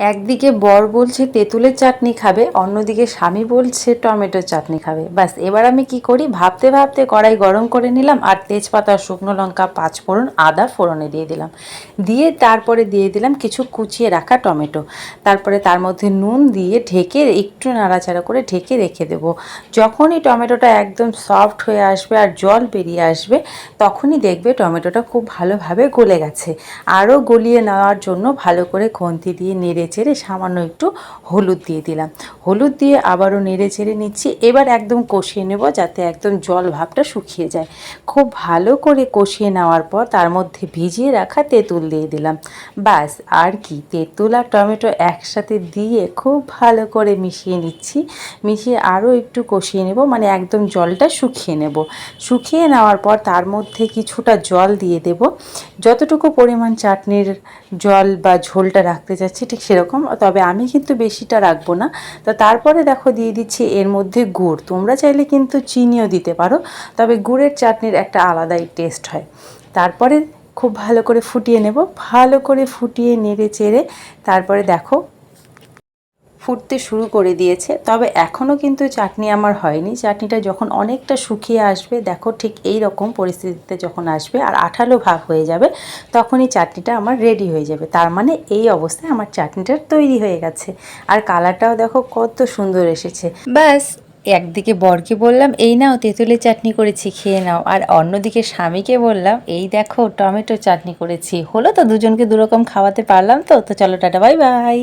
একদিকে বর বলছে, তেঁতুলের চাটনি খাবে। অন্যদিকে স্বামী বলছে, টমেটোর চাটনি খাবে। ব্যাস, এবার আমি কি করি? ভাবতে ভাবতে কড়াই গরম করে নিলাম আর তেজপাতা, শুকনো লঙ্কা পাঁচ ফোড়ন আদা ফোড়নে দিয়ে দিলাম। দিয়ে তারপরে দিয়ে দিলাম কিছু কুচিয়ে রাখা টমেটো। তারপরে তার মধ্যে নুন দিয়ে ঢেকে একটু নাড়াচাড়া করে ঢেকে রেখে দেবো। যখনই টমেটোটা একদম সফট হয়ে আসবে আর জল বেরিয়ে আসবে, তখনই দেখবে টমেটোটা খুব ভালোভাবে গলে গেছে। আরও গলিয়ে নেওয়ার জন্য ভালো করে খন্তি দিয়ে নেড়ে চেড়ে সামান্য একটু হলুদ দিয়ে দিলাম। হলুদ দিয়ে আবারও নেড়ে চেড়ে নিচ্ছি। এবার একদম কষিয়ে নেব যাতে একদম জল ভাবটা শুকিয়ে যায়। খুব ভালো করে কষিয়ে নেওয়ার পর তার মধ্যে ভিজিয়ে রাখা তেঁতুল দিয়ে দিলাম। ব্যাস, আর কি। তেঁতুল আর টমেটো একসাথে দিয়ে খুব ভালো করে মিশিয়ে নিচ্ছি। মিশিয়ে আরও একটু কষিয়ে নেব মানে একদম জলটা শুকিয়ে নেব। শুকিয়ে নেওয়ার পর তার মধ্যে কিছুটা জল দিয়ে দেব। যতটুকু পরিমাণ চাটনির জল বা ঝোলটা রাখতে চাচ্ছি, ঠিক সেরকম, তবে আমি কিন্তু বেশিটা রাখব না। তো তারপরে দেখো দিয়ে দিচ্ছি এর মধ্যে গুড়। তোমরা চাইলে কিন্তু চিনিও দিতে পারো, তবে গুড়ের চাটনির একটা আলাদাই টেস্ট হয়। তারপরে খুব ভালো করে ফুটিয়ে নেব। ভালো করে ফুটিয়ে নেড়ে চেড়ে তারপরে দেখো ফুটতে শুরু করে দিয়েছে। তবে এখনও কিন্তু চাটনি আমার হয়নি। চাটনিটা যখন অনেকটা শুকিয়ে আসবে, দেখো ঠিক এই রকম পরিস্থিতিতে যখন আসবে আর আঠালো ভাব হয়ে যাবে, তখনই চাটনিটা আমার রেডি হয়ে যাবে। তার মানে এই অবস্থায় আমার চাটনিটা তৈরি হয়ে গেছে। আর কালারটাও দেখো কত সুন্দর এসেছে। ব্যাস, একদিকে বরকে বললাম, এই নাও তেঁতুলের চাটনি করেছি, খেয়ে নাও। আর অন্যদিকে স্বামীকে বললাম, এই দেখো টমেটো চাটনি করেছি। হলো তো দুজনকে দুরকম খাওয়াতে পারলাম তো তো চলো টাটা, বাই বাই।